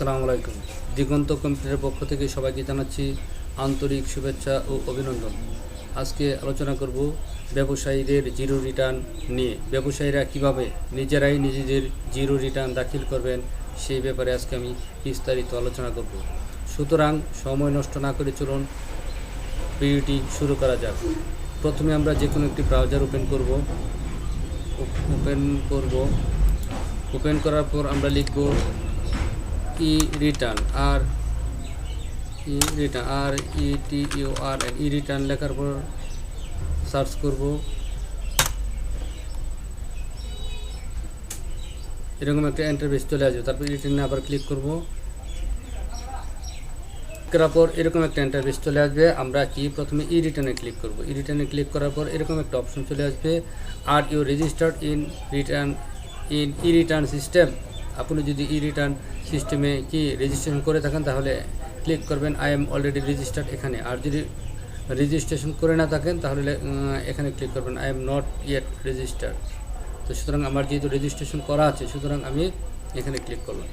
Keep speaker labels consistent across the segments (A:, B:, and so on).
A: আসসালামু আলাইকুম। দিগন্ত কম্পিউটারের পক্ষ থেকে সবাইকে জানাচ্ছি আন্তরিক শুভেচ্ছা ও অভিনন্দন। আজকে আলোচনা করব ব্যবসায়ীদের জিরো রিটার্ন নিয়ে। ব্যবসায়ীরা কীভাবে নিজেরাই নিজেদের জিরো রিটার্ন দাখিল করবেন, সেই ব্যাপারে আজকে আমি বিস্তারিত আলোচনা করব। সুতরাং সময় নষ্ট না করে চলুন ভিডিওটি শুরু করা যাক। প্রথমে আমরা যে কোনো একটি ব্রাউজার ওপেন করব। ওপেন করব। ওপেন করার পর আমরা লিখব ই রিটার্ন আর e return R E T U R N e return লেখার পর সার্চ করব। এরকম একটা ইন্টারভেস চলে আসবে। তারপর রিটার্নে আবার ক্লিক করব। করার পর এরকম একটা ইন্টারভেস চলে আসবে। আমরা কি? প্রথমে ই রিটার্নে ক্লিক করব। ই রিটার্নে ক্লিক করার পর এরকম একটা অপশন চলে আসবে। Are you registered in return in e return system আপনি যদি ই রিটার্ন সিস্টেমে কি রেজিস্ট্রেশন করে থাকেন, তাহলে ক্লিক করবেন আই এম অলরেডি রেজিস্টার্ড এখানে। আর যদি রেজিস্ট্রেশন করে না থাকেন, তাহলে এখানে ক্লিক করবেন I am not yet registered তো সুতরাং আমার যেহেতু রেজিস্ট্রেশন করা আছে, সুতরাং আমি এখানে ক্লিক করলাম।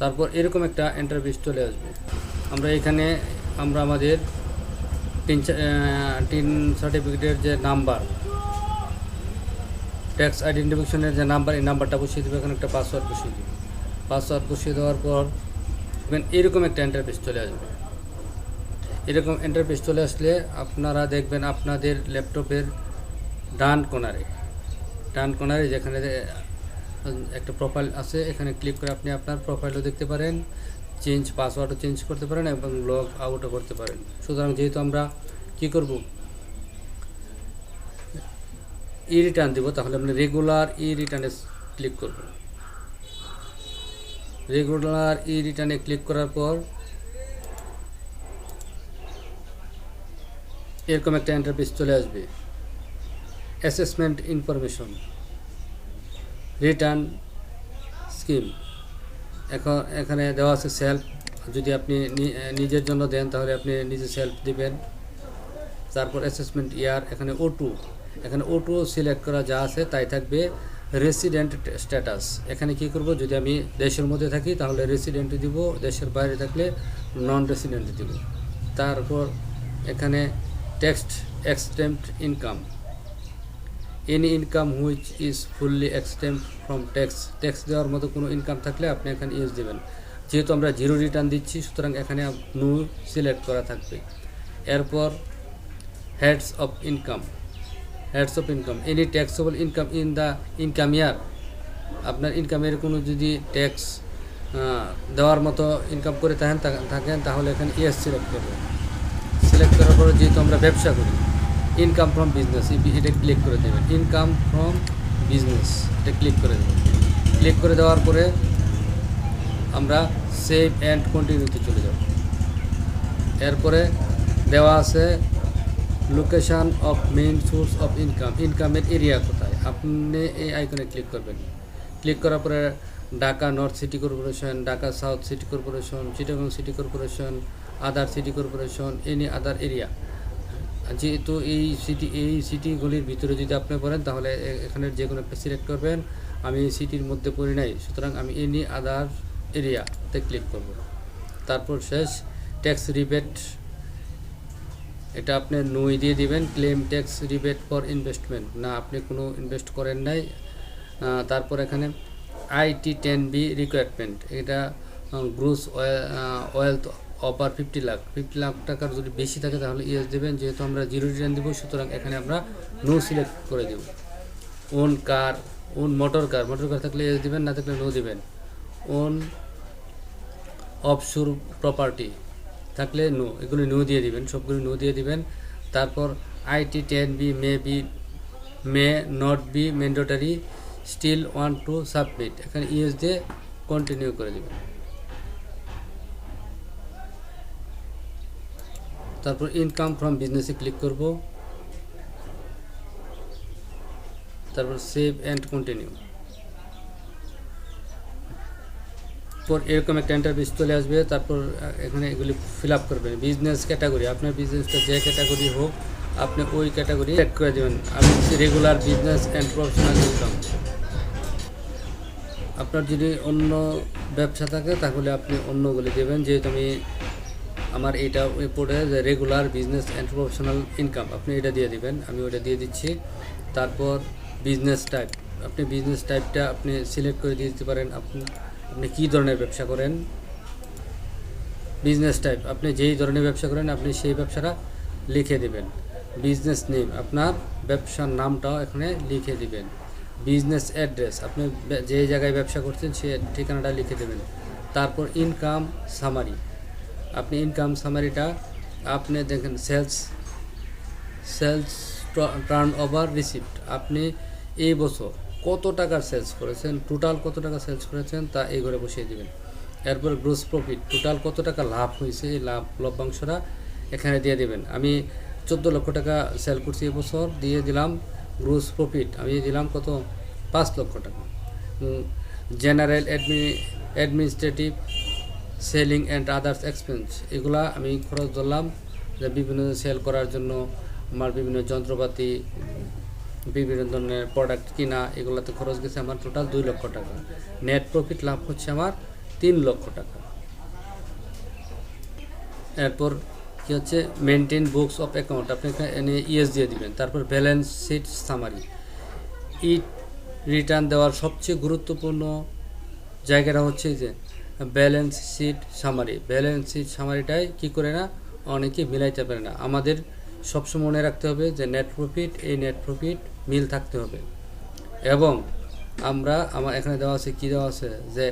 A: তারপর এরকম একটা ইন্টারভিউ চলে আসবে। আমরা এখানে, আমরা আমাদের টিন টিন সার্টিফিকেটের যে নাম্বার ট্যাক্স আইডেন্টিফিকেশনের যে নাম্বার এই নাম্বারটা বসিয়ে দেবে, এখানে একটা পাসওয়ার্ড বসিয়ে দেবে। পাসওয়ার্ড বসিয়ে দেওয়ার পর, দেখবেন এরকম একটা ইন্টারফেস চলে আসবে। এরকম ইন্টারফেস চলে আসলে আপনারা দেখবেন আপনাদের ল্যাপটপের ডান কোনারে ডান কোনারে যেখানে একটা প্রোফাইল আছে, এখানে ক্লিক করে আপনি আপনার প্রোফাইলও দেখতে পারেন চেঞ্জ পাসওয়ার্ডও চেঞ্জ করতে পারেন এবং লগ আউটও করতে পারেন। সুতরাং যেহেতু আমরা কি করব? ই রিটার্ন দিব, তাহলে আমরা রেগুলার ই রিটার্নে ক্লিক করব রেগুলার ই রিটার্নে ক্লিক করার পর এরকম একটা ইন্টারফেস চলে আসবে। অ্যাসেসমেন্ট ইনফরমেশন রিটার্ন স্কিম এখন, এখানে দেওয়া আছে সেলফ যদি আপনি নিজের জন্য দেন, তাহলে আপনি নিজে সেলফ দিবেন। তারপর অ্যাসেসমেন্ট ইয়ার এখানে ও টু এখানে ও টু সিলেক্ট করা যা আছে তাই থাকবে রেসিডেন্ট স্ট্যাটাস এখানে কি করব? যদি আমি দেশের মধ্যে থাকি, তাহলে রেসিডেন্ট দিব। দেশের বাইরে থাকলে নন রেসিডেন্ট দিব। তারপর এখানে tax exempted income any income which is fully exempt from tax tax দেওয়ার মতো কোনো ইনকাম থাকলে আপনি এখানে ইউজ দেবেন। যেহেতু আমরা জিরো রিটার্ন দিচ্ছি, সুতরাং এখানে নো সিলেক্ট করা থাকবে। এরপর heads of income heads of income any taxable income in the income year আপনার ইনকামের কোনো যদি ট্যাক্স দেওয়ার মতো ইনকাম করে থাকেন থাকেন, তাহলে এখানে ইয়েস সিলেক্ট করবেন। সিলেক্ট করার পরে যেহেতু আমরা ব্যবসা করি ইনকাম ফ্রম বিজনেস এটা ক্লিক করে দেবেন। ইনকাম ফ্রম বিজনেস এটা ক্লিক করে দেবেন। ক্লিক করে দেওয়ার পরে আমরা সেভ অ্যান্ড কন্টিনিউতে চলে যাব। এরপরে দেওয়া আছে location of main source of income ইনকামের এরিয়া কোথায়? আপনি এই আইকনে ক্লিক করবেন। ক্লিক করার পরে Dhaka north city corporation Dhaka south city corporation Chittagong city corporation other city corporation any other area যেহেতু এই সিটি এই সিটিগুলির ভিতরে যদি আপনি পড়েন, তাহলে এখানে যে কোনো একটা সিলেক্ট করবেন। আমি এই সিটির মধ্যে পড়ি নাই, সুতরাং আমি এনি আদার এরিয়াতে ক্লিক করব। তারপর শেষ ট্যাক্স রিবেট এটা আপনি নই দিয়ে দিবেন claim tax rebate for investment না, আপনি কোনো ইনভেস্ট করেন নাই। তারপর এখানে আইটি টেন বি রিকোয়ারমেন্ট এটা gross wealth over fifty lakh fifty lakh টাকার যদি বেশি থাকে তাহলে ইয়েস দেবেন। যেহেতু আমরা জিরো রিটার্ন দেবো, সুতরাং এখানে আমরা নো সিলেক্ট করে দেব। Own car own motor car motor car থাকলে ইয়েস দেবেন, না থাকলে নো দেবেন। ওন অফশোর প্রপার্টি থাকলে নো, এগুলো নো দিয়ে দিবেন, সবগুলো নো দিয়ে দিবেন। তারপর IT ten B may be may not be mandatory still want to submit এখানে ইউএস দিয়ে কন্টিনিউ করে দিবেন। তারপর ইনকাম ফ্রম বিজনেসে ক্লিক করব। তারপর সেভ অ্যান্ড কন্টিনিউ পর এরকম একটা ইন্টারভিউ চলে আসবে, তারপর এখানে এগুলি ফিল আপ করবেন। বিজনেস ক্যাটাগরি আপনার বিজনেসটা যে ক্যাটাগরি হোক, আপনি ওই ক্যাটাগরি চেক করে দেবেন। আমি regular business and professional income আপনার যদি অন্য ব্যবসা থাকে, তাহলে আপনি অন্যগুলি দেবেন। যেহেতু আমি আমার এটা পড়ে যে regular business and professional income আপনি এটা দিয়ে দিবেন, আমি ওটা দিয়ে দিচ্ছি। তারপর বিজনেস টাইপ আপনি বিজনেস টাইপটা আপনি সিলেক্ট করে দিয়ে দিতে পারেন। আপনি আপনি কী ধরনের ব্যবসা করেন? বিজনেস টাইপ আপনি যেই ধরনের ব্যবসা করেন, আপনি সেই ব্যবসাটা লিখে দিবেন। বিজনেস নেম আপনার ব্যবসার নামটাও এখানে লিখে দিবেন। বিজনেস অ্যাড্রেস আপনি যে জায়গায় ব্যবসা করছেন, সে ঠিকানাটা লিখে দেবেন। তারপর ইনকাম সামারি আপনি ইনকাম সামারিটা আপনি দেখেন sales sales turnover receipt আপনি এই বছর কত টাকার সেলস করেছেন টোটাল কত টাকা সেলস করেছেন তা এই ঘরে বসিয়ে দিবেন। এরপর গ্রোস প্রফিট টোটাল কত টাকা লাভ হয়েছে এই লাভ লভ্যাংশটা এখানে দিয়ে দেবেন। আমি চোদ্দ লক্ষ টাকা সেল করছি এবছর, দিয়ে দিলাম গ্রোস প্রফিট আমি দিলাম কত? পাঁচ লক্ষ টাকা। General admin administrative selling and others expense এগুলা আমি খরচ ধরলাম। যে বিভিন্ন সেল করার জন্য আমার বিভিন্ন যন্ত্রপাতি বিভিন্ন ধরনের প্রোডাক্ট কিনা, এগুলোতে খরচ গেছে আমার টোটাল দুই লক্ষ টাকা। নেট প্রফিট লাভ হচ্ছে আমার তিন লক্ষ টাকা। এরপর কি হচ্ছে? মেনটেন বুকস অফ অ্যাকাউন্ট আপনি এখানে ইএস দিয়ে দিবেন। তারপর balance sheet summary IT return দেওয়ার সবচেয়ে গুরুত্বপূর্ণ জায়গাটা হচ্ছে যে balance sheet summary balance sheet সামারিটাই কী করে না? অনেকে মিলাইতে পারে না। আমাদের সবসময় মনে রাখতে হবে যে নেট প্রফিট এই নেট প্রফিট মিল থাকতে হবে। এবং আমরা, আমার এখানে দেওয়া আছে, কি দেওয়া আছে? যে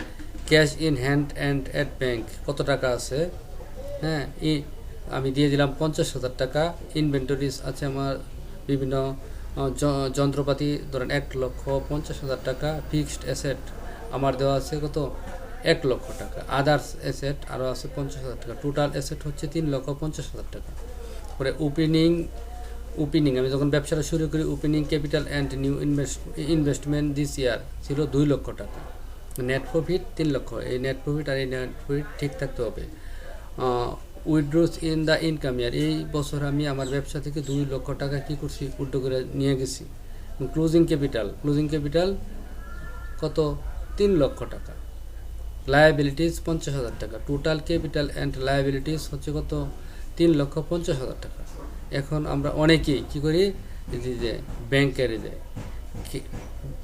A: cash in hand and at bank কত টাকা আছে? হ্যাঁ ই আমি দিয়ে দিলাম পঞ্চাশ হাজার টাকা। ইনভেন্টরিজ আছে আমার বিভিন্ন যন্ত্রপাতি, ধরেন এক লক্ষ পঞ্চাশ হাজার টাকা। ফিক্সড অ্যাসেট আমার দেওয়া আছে কত? এক লক্ষ টাকা। আদার্স অ্যাসেট আরও আছে পঞ্চাশ হাজার টাকা। টোটাল অ্যাসেট হচ্ছে তিন লক্ষ পঞ্চাশ হাজার টাকা। পরে ওপেনিং ওপেনিং আমি যখন ব্যবসাটা শুরু করি opening capital and new invest investment this year ছিল দুই লক্ষ টাকা। নেট প্রফিট তিন লক্ষ। এই নেট প্রফিট আর এই নেট প্রফিট ঠিক থাকতে হবে। Withdrawals in the income year এই বছর আমি আমার ব্যবসা থেকে দুই লক্ষ টাকা কী করছি উইড্রো করে নিয়ে গেছি। ক্লোজিং ক্যাপিটাল ক্লোজিং ক্যাপিটাল কত? তিন লক্ষ টাকা। লায়াবিলিটিস পঞ্চাশ হাজার টাকা। টোটাল ক্যাপিটাল অ্যান্ড লায়াবিলিটিস হচ্ছে কত? তিন লক্ষ পঞ্চাশ হাজার টাকা। এখন আমরা অনেকেই কী করি যে- ব্যাংকের যে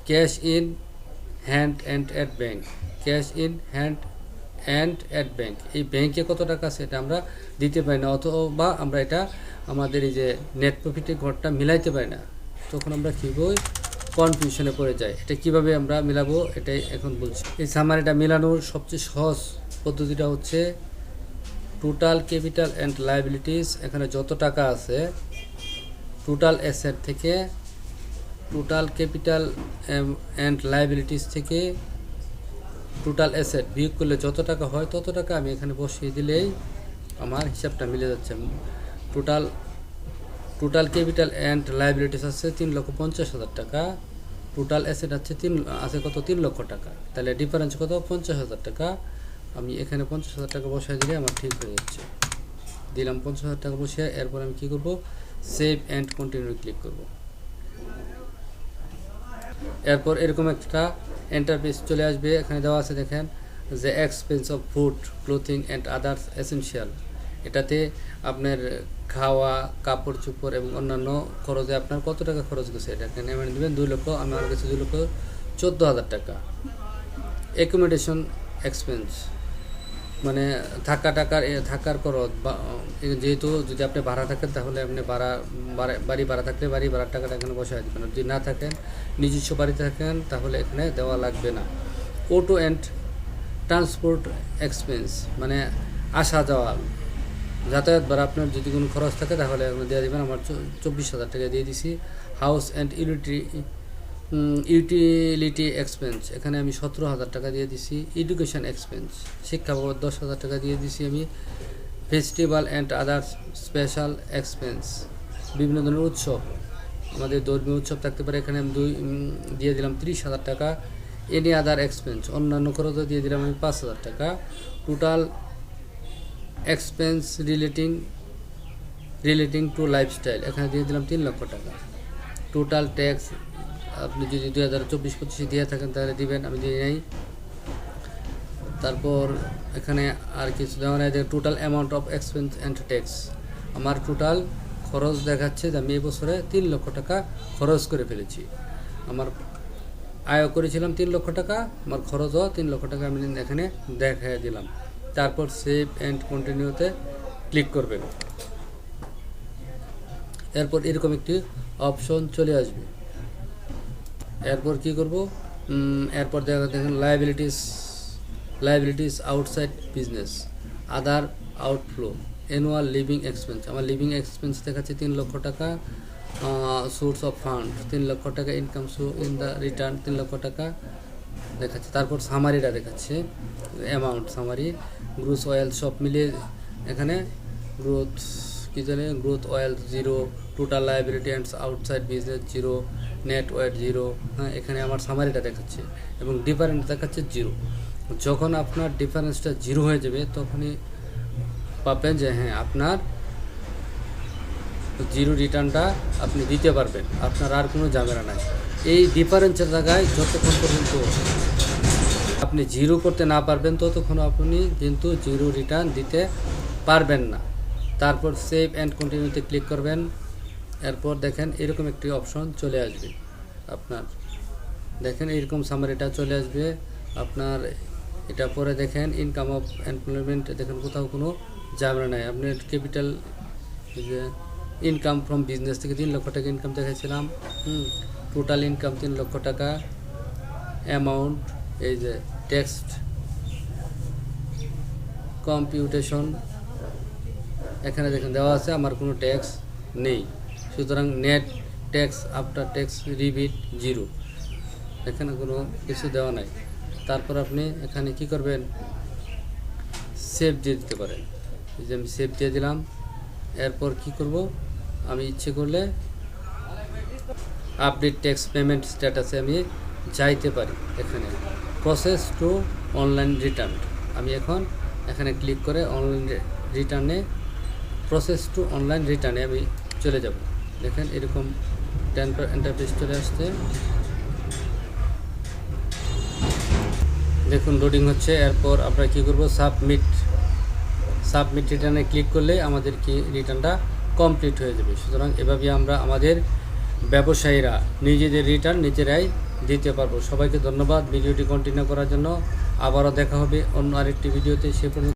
A: cash in hand and at bank cash in hand and at bank এই ব্যাংকে কত টাকা আছে এটা আমরা দিতে পারি না, অথবা আমরা এটা আমাদের এই যে নেট প্রফিটের ঘরটা মিলাইতে পারি না। তখন আমরা কী বই কনফিউশনে পড়ে যাই, এটা কীভাবে আমরা মিলাবো এটাই এখন বলছি। এই সামারিটা মেলানোর সবচেয়ে সহজ পদ্ধতিটা হচ্ছে টোটাল ক্যাপিটাল অ্যান্ড লাইবিলিটিস এখানে যত টাকা আছে টোটাল অ্যাসেট থেকে টোটাল ক্যাপিটাল অ্যান্ড লাইবিলিটিস থেকে টোটাল অ্যাসেট বিয়োগ করলে যত টাকা হয়, তত টাকা আমি এখানে বসিয়ে দিলেই আমার হিসাবটা মিলে যাচ্ছে। Total total capital and liabilities আছে তিন লক্ষ পঞ্চাশ হাজার টাকা টোটাল অ্যাসেট আছে তিন, আছে কত? তিন লক্ষ টাকা। তাহলে ডিফারেন্স কত? পঞ্চাশ হাজার টাকা। আমি এখানে পঞ্চাশ হাজার টাকা বসাই দিলে আমার ঠিক হয়ে যাচ্ছে। দিলাম পঞ্চাশ হাজার টাকা বসিয়ে, এরপর আমি কী করব? সেভ অ্যান্ড কন্টিনিউ ক্লিক করব। এরপর এরকম একটা এন্টারপ্রাইজ চলে আসবে। এখানে দেওয়া আছে, দেখেন যে expense of food clothing and others essential এটাতে আপনার খাওয়া, কাপড় চোপড় এবং অন্যান্য খরচে আপনার কত টাকা খরচ গেছে? এটা এখানে দেবেন দুই লক্ষ আমি আমার কাছে দুই লক্ষ চোদ্দ হাজার টাকা। অ্যাকোমোডেশন এক্সপেন্স মানে থাকা টাকার থাকার খরচ বা যেহেতু যদি আপনি ভাড়া থাকেন তাহলে আপনি ভাড়া বাড়া- ভাড়া থাকলে বাড়ি ভাড়ার টাকাটা এখানে বসায় আর যদি না থাকেন, নিজস্ব বাড়িতে থাকেন তাহলে এখানে দেওয়া লাগবে না। অটো অ্যান্ড ট্রান্সপোর্ট এক্সপেন্স মানে আসা যাওয়া। যাতায়াত ভাড়া আপনার যদি কোনো খরচ থাকে তাহলে আপনি দিয়ে দেবেন। আমার চব্বিশ হাজার টাকা দিয়ে দিছি। House and unity utility expense এখানে আমি সতেরো হাজার টাকা দিয়ে দিছি। এডুকেশন এক্সপেন্স শিক্ষা বাবদ দশ হাজার টাকা দিয়ে দিছি আমি। Festival and others special expense বিভিন্ন ধরনের উৎসব। আমাদের ধর্মীয় উৎসব থাকতে পারে। এখানে আমি দুই দিয়ে দিলাম তিরিশ হাজার টাকা। এনি আদার এক্সপেন্স অন্যান্য খরচও দিয়ে দিলাম আমি পাঁচ হাজার টাকা। Total expense relating relating to lifestyle এখানে দিয়ে দিলাম তিন লক্ষ টাকা। টোটাল ট্যাক্স আপনি যদি দুই হাজার চব্বিশ পঁচিশে দিয়ে থাকেন, তাহলে দিবেন, আমি দিয়ে নেই। তারপর এখানে আর কিছু দেওয়া নেই total amount of expense and tax আমার টোটাল খরচ দেখাচ্ছে যে আমি এই বছরে তিন লক্ষ টাকা খরচ করে ফেলেছি। আমার আয় করেছিলাম তিন লক্ষ টাকা, আমার খরচও তিন লক্ষ টাকা আমি এখানে দেখাই দিলাম। তারপর সেভ অ্যান্ড কন্টিনিউতে ক্লিক করবেন। এরপর এরকম একটি অপশন চলে আসবে। এরপর কি করব? এরপর দেখা দেখেন liabilities liabilities outside business other outflow annual living expense আমার লিভিং এক্সপেন্স দেখাচ্ছে তিন লক্ষ টাকা সোর্স অফ ফান্ড তিন লক্ষ টাকা income so in the return তিন লক্ষ টাকা দেখাচ্ছে। তারপর সামারিটা দেখাচ্ছে অ্যামাউন্ট সামারি গ্রুস অয়েল সব মিলিয়ে এখানে গ্রোথ কি জানে growth oil zero total liability and outside business zero net weight zero হ্যাঁ এখানে আমার সামারিটা দেখাচ্ছে এবং ডিফারেন্স দেখাচ্ছে জিরো। যখন আপনার ডিফারেন্সটা জিরো হয়ে যাবে, তখনই পাবেন যে হ্যাঁ আপনার জিরো রিটার্নটা আপনি দিতে পারবেন। আপনার আর কোনো ঝামেলা নাই। এই ডিফারেন্সের জায়গায় যতক্ষণ পর্যন্ত আপনি জিরো করতে না পারবেন, ততক্ষণ আপনি কিন্তু জিরো রিটার্ন দিতে পারবেন না। তারপর সেভ অ্যান্ড কন্টিনিউতে ক্লিক করবেন। এরপর দেখেন এরকম একটি অপশন চলে আসবে। আপনার দেখেন এরকম সামারিটা চলে আসবে। আপনার এটা পরে দেখেন ইনকাম অফ এমপ্লয়মেন্ট দেখেন কোথাও কোনো ঝামেলা নাই। আপনার ক্যাপিটাল যে ইনকাম ফ্রম বিজনেস থেকে তিন লক্ষ টাকা ইনকাম দেখাইছিলাম। হুম টোটাল ইনকাম তিন লক্ষ টাকা। অ্যামাউন্ট এই যে টেক্সট কম্পিউটেশন এখানে দেখেন, দেওয়া আছে আমার কোনো ট্যাক্স নেই। সুতরাং net tax after tax rebate zero এখানে কোনো কিছু দেওয়া নাই। তারপর আপনি এখানে কি করবেন? সেভ দিয়ে দিতে পারেন। যে আমি সেভ দিয়ে দিলাম। এরপর কি করব? আমি ইচ্ছে করলে আপডেট ট্যাক্স পেমেন্ট স্ট্যাটাসে আমি যাইতে পারি এখানে। প্রসেস টু অনলাইন রিটার্ন আমি এখন এখানে ক্লিক করে অনলাইন রিটার্নে প্রসেস টু অনলাইন রিটার্নে আমি চলে যাব। দেখেন এরকম এন্টারপ্রাইজ চলে আসছে। দেখুন লোডিং হচ্ছে, এরপর আমরা কি করব? সাবমিট সাবমিট রিটার্নে ক্লিক করলে আমাদের কি রিটার্নটা কমপ্লিট হয়ে যাবে। সুতরাং এভাবে আমরা আমাদের ব্যবসায়ীরা নিজেদের রিটার্ন নিজেরাই দিতে পারব। সবাইকে ধন্যবাদ। ভিডিওটি কন্টিনিউ করার জন্য। আবারও দেখা হবে অন্য আরেকটি ভিডিওতে। সে পর্যন্ত